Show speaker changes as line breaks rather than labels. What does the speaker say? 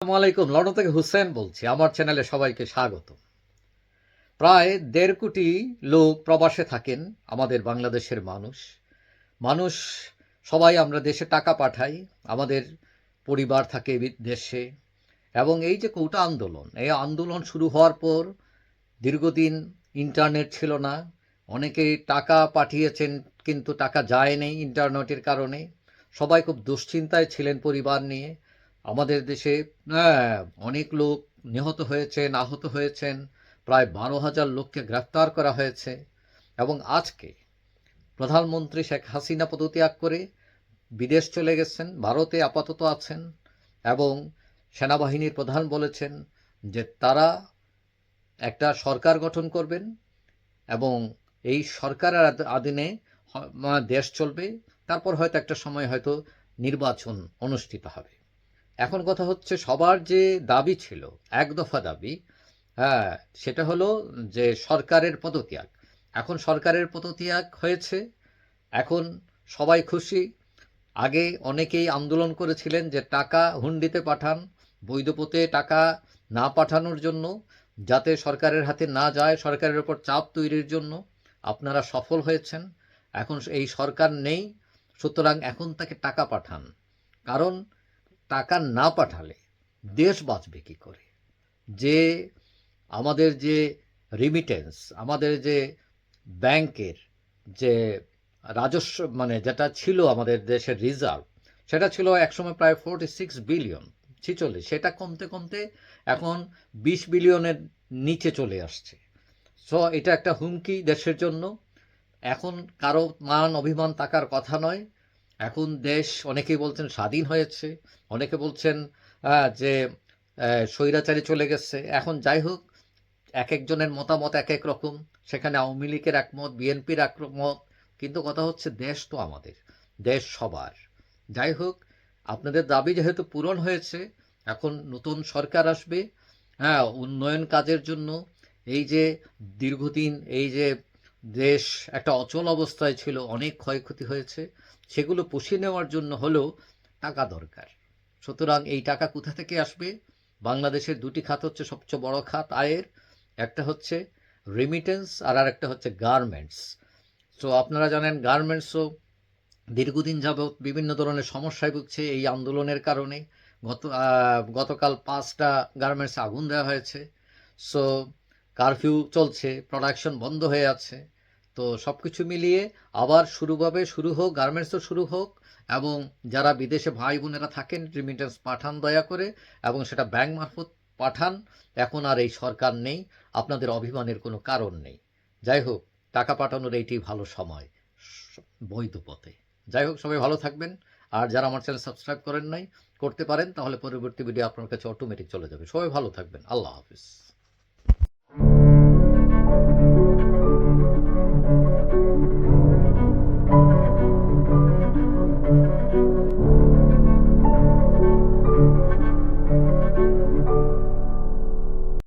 আসসালামু আলাইকুম লন্ডন থেকে হুসেন বলছি। আমার চ্যানেলে সবাইকে স্বাগত। প্রায় দেড় কোটি লোক প্রবাসে থাকেন আমাদের বাংলাদেশের মানুষ। মানুষ, সবাই আমরা দেশে টাকা পাঠাই, আমাদের পরিবার থাকে দেশে এবং এই যে কৌটা আন্দোলন, এই আন্দোলন শুরু হওয়ার পর দীর্ঘদিন ইন্টারনেট ছিল না। অনেকে টাকা পাঠিয়েছেন, কিন্তু টাকা যায়নি ইন্টারনেটের কারণে। সবাই খুব দুশ্চিন্তায় ছিলেন পরিবার নিয়ে। আমাদের দেশে হ্যাঁ, অনেক লোক নিহত হয়েছেন আহত হয়েছেন। প্রায় বারো হাজার লোককে গ্রেফতার করা হয়েছে। এবং আজকে প্রধানমন্ত্রী শেখ হাসিনা পদত্যাগ করে বিদেশ চলে গেছেন ভারতে আপাতত আছেন এবং সেনাবাহিনীর প্রধান বলেছেন যে তারা একটা সরকার গঠন করবেন এবং এই সরকারের আদ- আধীনে দেশ চলবে। তারপর হয়তো একটা সময় হয়তো নির্বাচন অনুষ্ঠিত হবে। এখন কথা হচ্ছে সবার যে দাবি ছিল, এক দফা দাবি হ্যাঁ সেটা হলো যে সরকারের পদত্যাগ। এখন সরকারের পদত্যাগ হয়েছে, এখন সবাই খুশি। আগে অনেকেই আন্দোলন করেছিলেন যে টাকা হুন্ডিতে পাঠান বৈধ পথে টাকা না পাঠানোর জন্য, যাতে সরকারের হাতে না যায়, সরকারের ওপর চাপ তৈরির জন্য। আপনারা সফল হয়েছেন, এখন এই সরকার নেই, সুতরাং এখন তাকে টাকা পাঠান। কারণ টাকা না পাঠালে দেশ বাঁচবে কী করে? যে আমাদের যে রিমিটেন্স আমাদের যে ব্যাংকের যে রাজস্ব মানে যেটা ছিল আমাদের দেশের রিজার্ভ সেটা ছিল একসময় প্রায় ফোরটি সিক্স বিলিয়ন ছিচল্লিশ, সেটা কমতে কমতে এখন বিশ বিলিয়নের নিচে চলে আসছে। সো এটা একটা হুমকি দেশের জন্য। এখন কারও মান, অভিমান থাকার কথা নয়। এখন দেশ অনেকেই বলছেন স্বাধীন হয়েছে, অনেকে বলছেন যে স্বৈরাচারী চলে গেছে। এখন যাই হোক, এক একজনের মতামত এক এক রকম। সেখানে আওয়ামী লীগের একমত, বিএনপির একমত, কিন্তু কথা হচ্ছে দেশ তো আমাদের, দেশ সবার। যাই হোক, আপনাদের দাবি যেহেতু পূরণ হয়েছে, এখন নতুন সরকার আসবে হ্যাঁ উন্নয়ন কাজের জন্য। এই যে দীর্ঘদিন এই যে দেশ একটা অচল অবস্থায় ছিল, অনেক ক্ষয়ক্ষতি হয়েছে। সেগুলো পুষিয়ে নেওয়ার জন্য হলেও টাকা দরকার। সুতরাং এই টাকা কোথা থেকে আসবে? বাংলাদেশের দুটি খাত হচ্ছে সবচেয়ে বড় খাত আয়ের। একটা হচ্ছে রেমিটেন্স আর আরেকটা হচ্ছে গার্মেন্টস তো আপনারা জানেন গার্মেন্টসও দীর্ঘদিন যাবৎ বিভিন্ন ধরনের সমস্যায় ভুগছে এই আন্দোলনের কারণে। গত গতকাল পাঁচটা গার্মেন্টসে আগুন দেওয়া হয়েছে। সো কারফিউ চলছে প্রোডাকশন বন্ধ হয়ে আছে। তো সব কিছু মিলিয়ে আবার শুরু হবে শুরু হোক, গার্মেন্টসও শুরু হোক, এবং যারা বিদেশে ভাই বোনেরা থাকেন রিমিটেন্স পাঠান দয়া করে, এবং সেটা ব্যাংক মারফত পাঠান, এখন আর এই সরকার নেই, আপনাদের অভিমানের কোনো কারণ নেই। যাই হোক, টাকা পাঠানোর এইটি ভালো সময়, বৈধ পথে। যাই হোক, সবাই ভালো থাকবেন, আর যারা আমার চ্যানেল সাবস্ক্রাইব করেন নাই, করতে পারেন, তাহলে পরবর্তী ভিডিও আপনার কাছে অটোমেটিক চলে যাবে। সবাই ভালো থাকবেন, আল্লাহ হাফিজ।